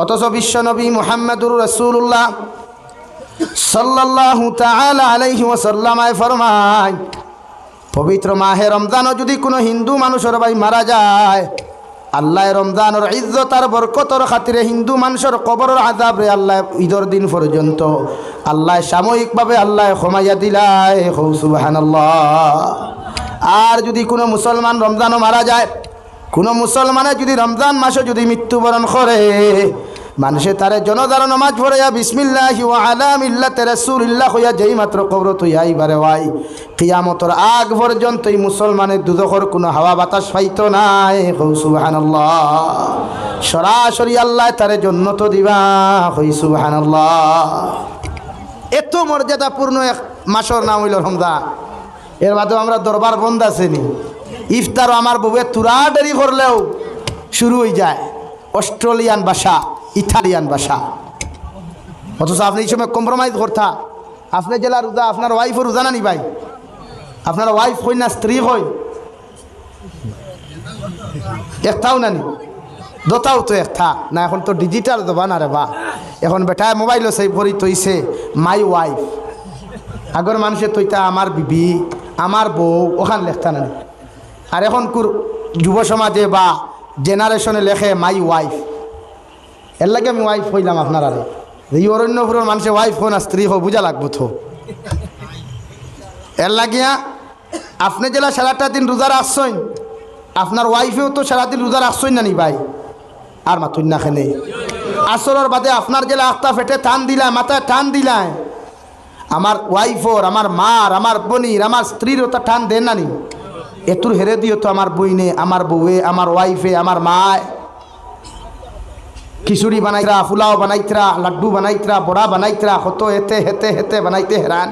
অথচ বিশ্বনবী মুহাম্মদুর রসুল্লাহ তাআলা আলাইহি ওয়াসাল্লামায় ফরমায়, পবিত্র মাহে রমজানও যদি কোনো হিন্দু মানুষের ভাই মারা যায়, আল্লাহ রমজানের ইজ্জত আর বরকতর খাতিরে হিন্দু মানুষের কবরের আজাব রে আল্লাহ ঈদর দিন পর্যন্ত আল্লাহ সাময়িকভাবে আল্লাহ ক্ষমাইয়া দিলায় হৌ, সুবহানাল্লাহ। আর যদি কোনো মুসলমান রমজানও মারা যায়, কোনো মুসলমানে যদি রমজান মাসে যদি মৃত্যুবরণ করে মানুষে তারে জনদার নমাজ পড়াইয়া বিসমিল্লাহ ওয়া আলা মিল্লাতে রাসূলিল্লাহ হইয়া যেই মাত্র কবর তুই আইবারে ওয়াই। কিয়ামতর আগ পর্যন্ত এই মুসলমানের দুদখর কোনো হাওয়া বাতাস পাইতো নাই। হৌ সুবহানাল্লাহ। সরাসরি আল্লাহ তারে জন্নত দিবা। হই সুবহানাল্লাহ। এত মর্যাদাপূর্ণ এক মাসর নাম হইল রমজান। এর বাদেও আমরা দরবার বন্ধ আছেনি। ইফতারও আমার বউয়ে তুরা দেরি করলেও শুরু হয়ে যায়। অস্ট্রেলিয়ান ভাষা ইতালিয়ান ভাষা। অথচ আপনি এই সময় কম্প্রোমাইজ করতা। আপনি জেলা রোজা, আপনার ওয়াইফও রোজা না নি ভাই? আপনার ওয়াইফ হই না, স্ত্রী হই? একটাও না নি? দোতাও তো একটা। না, এখন তো ডিজিটাল দবা না রে বা। এখন বেটায় মোবাইলও সেই ভরি তৈছে মাই ওয়াইফ আগর মানুষে তৈতা আমার বিবি, আমার বউ, ওখান লেখতা নানি আর এখন যুব সমাজে বা জেনারেশনে লেখে মাই ওয়াইফ এর লাগে আমি ওয়াইফ হইলাম আপনার আরে। এই অরণ্যপুরের মানুষের ওয়াইফ হো না, স্ত্রী হো বুঝা লাগবো তো এর লাগিয়া আপনি জেলা সারাটা দিন রোজা রাখছেন, আপনার ওয়াইফেও তো সারাদিন রোজা রাখছেন না নি ভাই? আর মাতুন না খেনে আসরের বাদে আপনার জেলা আখতা ফেটে টান দিলাম মাথায় টান দিলাম আমার ওয়াইফর আমার মার, আমার বোনির, আমার স্ত্রীর ওটা টান দেন না নি। এতুর হেরে দিও তো আমার বইনে, আমার বউয়ে, আমার ওয়াইফে আমার মায়। খিচুড়ি বানাইতরা ফুলাও বানাইতরা, লাড্ডু বানাইতরা, বড়া বানাইতরা, হতো হেতে হেতে হেতে বানাইতে হেরান।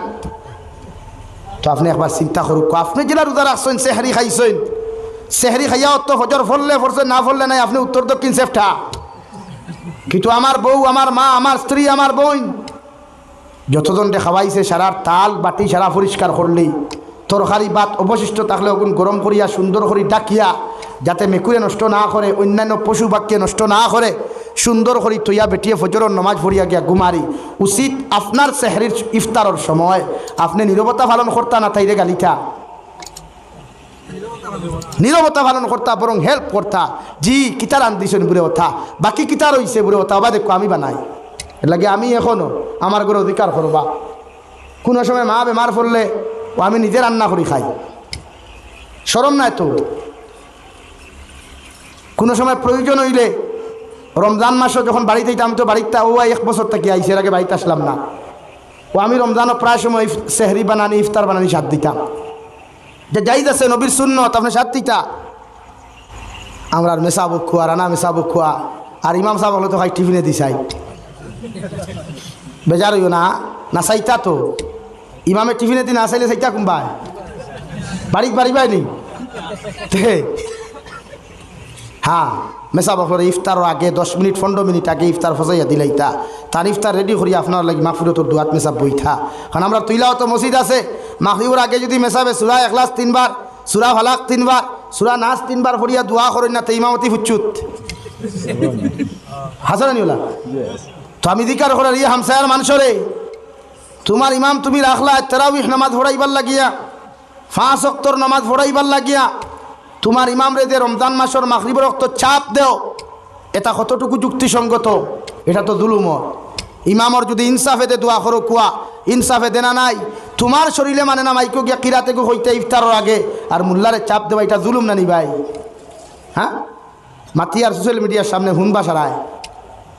তো আপনি একবার চিন্তা করুক আপনি জেলা রোজা রাখছেন, সেহারি খাইছেন। সেহারি খাইয়া তো ফজর ফললে ফরছে না ফললে নাই, আপনি উত্তর দক্ষিণ সেফটা কিন্তু আমার বউ, আমার মা, আমার স্ত্রী, আমার বোন যতজনকে খাওয়াইছে সারার তাল বাটি সারা পরিষ্কার করলেই তরকারি ভাত অবশিষ্ট থাকলে ওগুন গরম করিয়া, সুন্দর করে ডাকিয়া, যাতে মেকুরে নষ্ট না করে, অন্যান্য পশু বাক্যে নষ্ট না করে সুন্দর করে তৈয়া বেটিয়ে ফজরের নমাজ ভরিয়া গিয়া গুমারি উচিত আপনার সেহরির ইফতারের সময়। আপনি নিরবতা পালন করতা না তাইরে গালিটা নিরবতা পালন করতা বরং হেল্প করতা জি কিতার আন দিছেন বুড়ে ওঠা বাকি কিতার হইছে বুড়ে ওঠা বা দেখো আমি বানাই লাগে আমি এখনও আমার ঘরে অধিকার করবা কোনো সময় মা বেমার পড়লে ও আমি নিজে রান্না করি খাই। সরম নাই তো। কোনো সময় প্রয়োজন হইলে রমজান মাসও যখন বাড়িতে আমি তো বাড়িতে ও এক বছর থেকে আইসি এর আগে বাড়িতে আসলাম না। ও আমি রমজানও প্রায় সময় সেহরি বানানি, ইফতার বানানি, সাত দিতাম। যে যাই আছে নবীর শূন্য আপনি সাত দিতা। আমরা আর মেসাবু খুয়া, রানা মেসাবু খুয়া। আর ইমাম সাহেব হলে তো ভাই টিফিনে দিছাই। বেজার হইও না না চাইতা তো। ইমামে টিফিনে দিন আসাইলে চাইতা কোনবাই বাড়ি তে। হ্যাঁ। মেসা বকর ইফতার আগে দশ মিনিট, পনেরো মিনিট আগে ইফতার ফসাইয়া দিলাইতা। তার ইফতার রেডি করি আপনার লাগি মাহফিরতর দুয়াত মেসাব বইথা কারণ আমরা তুইলাও তো মসজিদ আছে। মাহফিবর আগে যদি মেসাবে সুরা এখলাস তিনবার, সুরা ফালাক তিনবার, সুরা নাচ তিনবার ফরিয়া দোয়া করেন না তো ইমামতি হুচ্চুত হাসান নিউলা? তো আমি দিকার করে ইয়ে হামসায়ার মানুষরে, তোমার ইমাম তুমি রাখলা তেরাউিহ নামাজ ভরাইবার লাগিয়া ফাঁস অক্তর নামাজ ভরাইবার লাগিয়া তোমার ইমাম রে যে রমজান মাসের মাখরিবর রক্ত চাপ দেও, এটা কতটুকু যুক্তিসঙ্গত? এটা তো দুলুম ইমামর যদি ইনসাফে দে দোয়া করো, কুয়া, ইনসাফে দেনা নাই, তোমার শরীরে মানে না মাইকো গিয়া কিরাতে গো হইতে ইফতারের আগে, আর মুল্লারে চাপ দেওয়া, এটা জুলুম না নি ভাই? হ্যাঁ? মাতি আর সোশ্যাল মিডিয়ার সামনে হুনবা সারায়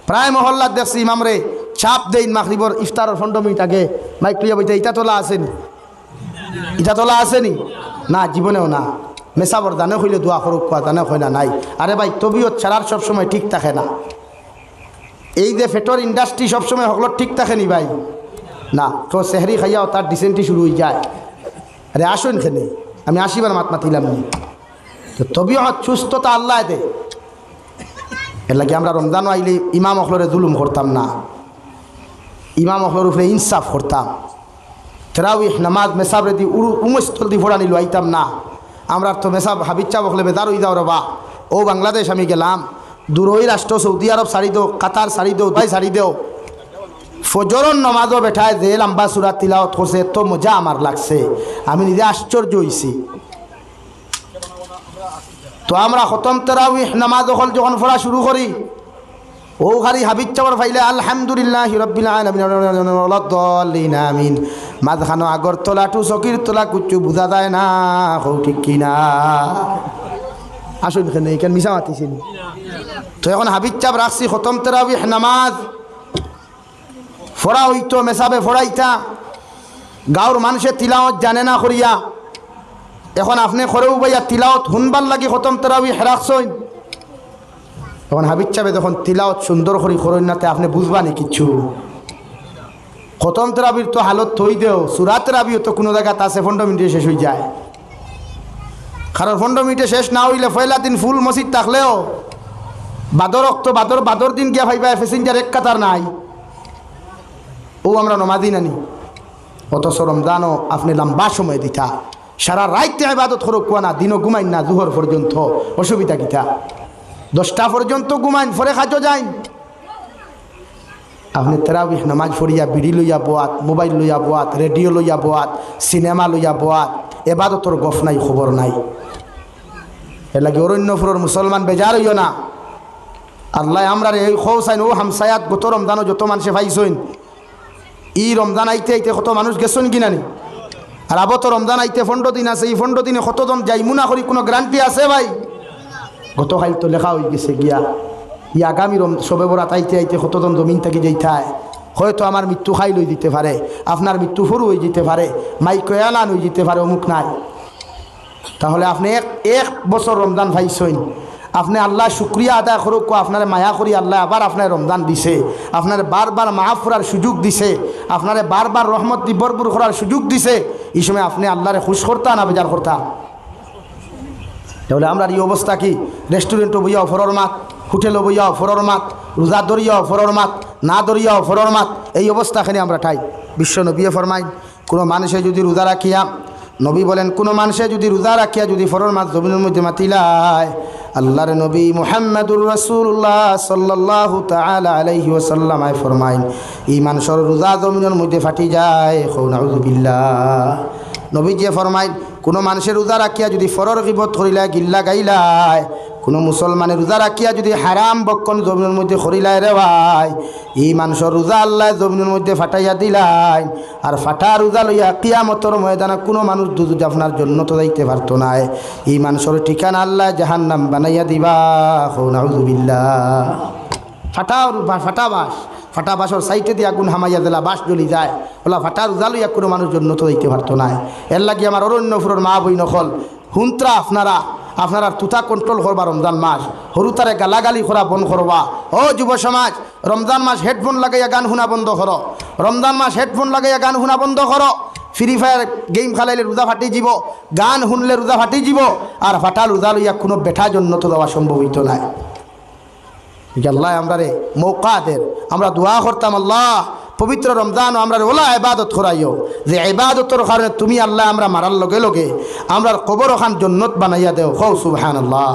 প্রায় মহল্লার দেখছি ইমামরে চাপ দেইন মাখরিবর ইফতারের পনেরো মিনিট আগে। মাইক বইতে ইটা তোলা আসেনি? ইটা তোলা আসেনি? না, জীবনেও না। মেসাবর দানে হইলে দোয়া করুক, কোয়া দানে হয় না, নাই। আরে ভাই, তবিয়ত ছাড়ার সবসময় ঠিক থাকে না। এই যে ফেটর ইন্ডাস্ট্রি সবসময় হকলো ঠিক থাকে নি ভাই। না, তো সেহরি খাইয়াও তার ডিসেন্ট্রি শুরু হয়ে যায়। আরে আসুন খেনে, আমি আসিবার মাত মাতিলাম নি। তো তবিয়ত, সুস্থতা আল্লাহ দে। এর লাগে আমরা রমজান আইলে ইমাম অখলরে জুলুম করতাম না। ইমাম অখলর উপরে ইনসাফ করতাম। তেরাউইহ নামাজ মেসাব রেদি উমস্থল দি ফোড়া নিল আইতাম না। আমরা তো মেসাব হাবিচ্চা বকলে বেদার হই যাও রবা। ও বাংলাদেশ আমি গেলাম। দূরই রাষ্ট্র, সৌদি আরব সারি দেও, কাতার সারি দেও, দুবাই সারি দেও। ফজরন নমাজও বেঠায় যে লম্বা সুরাত তিলাওয়াত করছে, এত মজা আমার লাগছে। আমি নিজে আশ্চর্য হইছি। তো আমরা খতম তেরাউইহ নামাজ হল যখন পড়া শুরু করি, ও খালি হাবিজ চাবর ফাইলে আলহামদুলিল্লাহ আলামিন আমিন। মাঝখানো আগর তোলা টু চকির তোলা কুচু বুঝা যায় না, হৌ ঠিক কিনা? আসুন এখানে এখানে মিশা মাতিছিল। তো এখন হাবিজ চাপ রাখছি, খতম তেরাউইহ নামাজ। ফোড়া হইতো মেসাবে ফোড়াইতা। গাঁর মানুষে তিলাওয়াত জানে না করিয়া এখন আপনি খরেও বাইয়া তিলাওত শুনবার লাগি খতম তেরাউই হেরাকছইন এখন হাবিজ চাপে যখন তিলাওত সুন্দর করি করইনাতে আপনি বুঝবা নি কিচ্ছু? খতম তেরাবির তো হালত থই দেও সুরাত তেরাবিও তো কোনো জায়গাতে আছে পনেরো মিনিটে শেষ হয়ে যায়। কারণ পনেরো মিনিটে শেষ না হইলে পয়লা দিন ফুল মসজিদ থাকলেও বাদর রক্ত, বাদর বাদর দিন গিয়া ভাইবা প্যাসেঞ্জার এক কাতার নাই। ও আমরা নমাদি নানি। অথচ রমজানও আপনি লম্বা সময় দিতা। সারা রাইতে আবাদত করো কোয়া না, দিনও ঘুমাইন না দুহর পর্যন্ত অসুবিধা কিতা। দশটা পর্যন্ত ঘুমাইন ফরে খাজো যাইন। আপনি তেরাবিহ নামাজ পড়িয়া, বিড়ি লইয়া বোয়াত, মোবাইল লইয়া বোয়াত, রেডিও লইয়া বোয়াত, সিনেমা লইয়া বোয়াত, এবাদতর গফ নাই, খবর নাই। এ লাগে অরণ্যপুরের মুসলমান বেজার হইও না। আল্লাহ আমরা এই খৌসাইন, ও হামসায়াত, গত রমজানও যত মানুষে পাইছইন ই রমজান আইতে আইতে কত মানুষ গেছেন কিনানি আর আবত রমজান আইতে পনেরো দিন আছে, এই পনেরো দিনে কতজন যাইমু না করি কোনো গ্যারান্টি আছে ভাই? গত খাইল তো লেখা হয়ে গেছে গিয়া। ই আগামী রম সবে বরাত আইতে আইতে কতজন জমিন থেকে যেইথায়। হয়তো আমার মৃত্যু খাই লই দিতে পারে, আপনার মৃত্যু সরু হয়ে যেতে পারে মাই কয়ালান হয়ে যেতে পারে অমুক নাই। তাহলে আপনি এক এক বছর রমজান ভাইছইন আপনি আল্লাহ শুক্রিয়া আদায় করুক, আপনার মায়া করি আল্লাহ আবার আপনার রমজান দিছে। আপনার বারবার মাহাফ করার সুযোগ দিছে। আপনারে বারবার রহমত দিবরপুর করার সুযোগ দিছে। এই সময় আপনি আল্লাহরে খুশ করতা না বেজার করতা? তাহলে আমরা এই অবস্থা কি? রেস্টুরেন্টও বইয়াও ফরর মাত হোটেলও বইয়াও ফরর মাত, রোজা দরিয়াও ফরর মাত, না দরিয়াও ফরর মাত, এই অবস্থাখানে আমরা ঠাই। বিশ্ব নবীয়ে ফরমাই কোনো মানুষে যদি রোজা রাখিয়া, নবী বলেন, কোনো মানুষে যদি রোজা রাখিয়া যদি ফরর মাত জমিনের মধ্যে মাতিলায় আল্লাহর নবী মুহাম্মদুর রসুল্লাহ সাল্লাহ তালা আলাইহি ওসাল্লামায় ফরমাইন এই মানুষের রোজা জমিনের মধ্যে ফাটি যায় নবী যে ফরমাইন কোনো মানুষের রোজা রাখিয়া যদি ফরর গিবত করিলায়, গিল্লা গাইলায় কোনো মুসলমানের রোজা রাখিয়া যদি হারাম বক্ষণ জমিনের মধ্যে করিলায় রে ভাই, এই মানুষের রোজা আল্লাহ জমিনের মধ্যে ফাটাইয়া দিলাই। আর ফাটা রোজা লইয়া কিয়ামতর ময়দানে কোনো মানুষ দুধ আপনার জন্য তো যাইতে পারতো না এই মানুষের ঠিকানা আল্লাহ জাহান নাম বানাইয়া দিবা। হৌনাউজুবিল্লা ফাটা ফাটা বাস ফাটা বাসর সাইটে দিয়ে আগুন হামাইয়া দিলা বাস জ্বলি যায়। ওলা ফাটা রোজা লইয়া কোনো মানুষ জন্য তো যাইতে পারতো না এর লাগি আমার অরণ্যপুরের মা বই নকল হুন্ত্রা আপনারা আপনারা তুতা কন্ট্রোল করবা রমজান মাস। সরু তারে গালাগালি করা বন্ধ করবা। ও যুব সমাজ, রমজান মাস হেডফোন লাগাইয়া গান শুনা বন্ধ করো। রমজান মাস হেডফোন লাগাইয়া গান শুনা বন্ধ করো। ফ্রি ফায়ার গেম খেলাইলে রোজা ফাটি যাব, গান শুনলে রোজা ফাটি যাব, আর ফাটা রোজা লইয়া কোনো বেঠা জন্য তো দেওয়া সম্ভব হইত না। আল্লাহ আমরা রে মৌকাদের, আমরা দোয়া করতাম আল্লাহ পবিত্র রমজান, আমরা ওলা এবাদত করাইও। যে এবাদতর কারণে তুমি আল্লাহ আমরা মারার লগে লগে আমরা কবর ওখান জন্নত বানাইয়া দেও। হৌ সুবাহান আল্লাহ